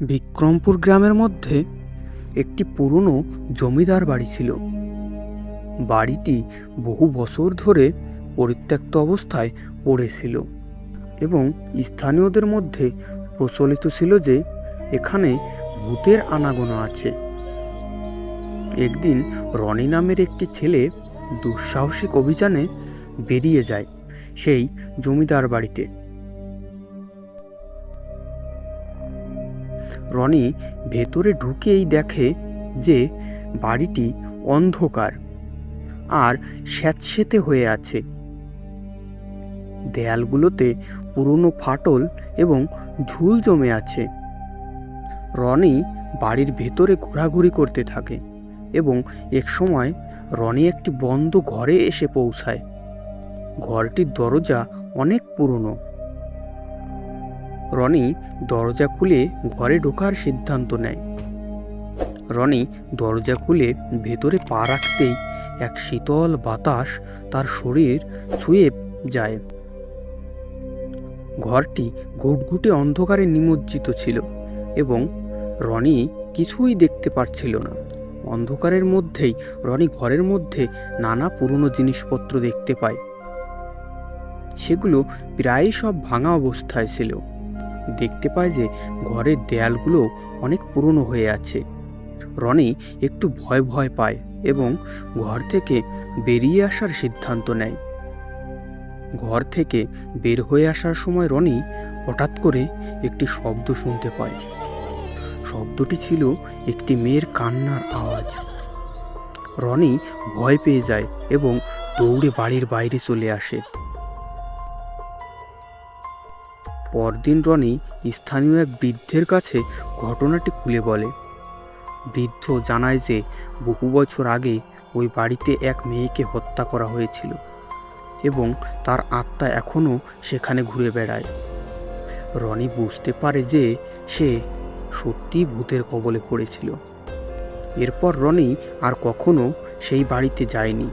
বিক্রমপুর গ্রামের মধ্যে একটি পুরনো জমিদার বাড়ি ছিল। বাড়িটি বহু বছর ধরে পরিত্যক্ত অবস্থায় পড়েছিল এবং স্থানীয়দের মধ্যে প্রচলিত ছিল যে এখানে ভূতের আনাগোনা আছে। একদিন রনি নামের একটি ছেলে দুঃসাহসিক অভিযানে বেরিয়ে যায় সেই জমিদার বাড়িতে। রনি ভেতরে ঢুকেই দেখে যে বাড়িটি অন্ধকার আর স্যাঁতসেঁতে হয়ে আছে। দেয়ালগুলোতে পুরনো ফাটল এবং ঝুল জমে আছে। রনি বাড়ির ভেতরে ঘোরাঘুরি করতে থাকে এবং এক সময় রনি একটি বন্ধ ঘরে এসে পৌঁছায়। ঘরটির দরজা অনেক পুরনো। রনি দরজা খুলে ঘরে ঢোকার সিদ্ধান্ত নেয়। রনি দরজা খুলে ভেতরে পা রাখতেই এক শীতল বাতাস তার শরীর ছুঁয়ে যায়। ঘরটি ঘুটঘুটে অন্ধকারে নিমজ্জিত ছিল এবং রনি কিছুই দেখতে পারছিল না। অন্ধকারের মধ্যেই রনি ঘরের মধ্যে নানা পুরনো জিনিসপত্র দেখতে পায়। সেগুলো প্রায় সব ভাঙা অবস্থায় ছিল। দেখতে পায় যে ঘরের দেয়ালগুলো অনেক পুরনো হয়ে আছে। রনি একটু ভয় ভয় পায় এবং ঘর থেকে বেরিয়ে আসার সিদ্ধান্ত নেয়। ঘর থেকে বের হয়ে আসার সময় রনি হঠাৎ করে একটি শব্দ শুনতে পায়। শব্দটি ছিল একটি মেয়ের কান্নার আওয়াজ। রনি ভয় পেয়ে যায় এবং দৌড়ে বাড়ির বাইরে চলে আসে। পরদিন রনি স্থানীয় এক বৃদ্ধের কাছে ঘটনাটি খুলে বলে। বৃদ্ধ জানায় যে বহু বছর আগে ওই বাড়িতে এক মেয়েকে হত্যা করা হয়েছিল এবং তার আত্মা এখনও সেখানে ঘুরে বেড়ায়। রনি বুঝতে পারে যে সে সত্যিই ভূতের কবলে পড়েছিল। এরপর রনি আর কখনো সেই বাড়িতে যায়নি।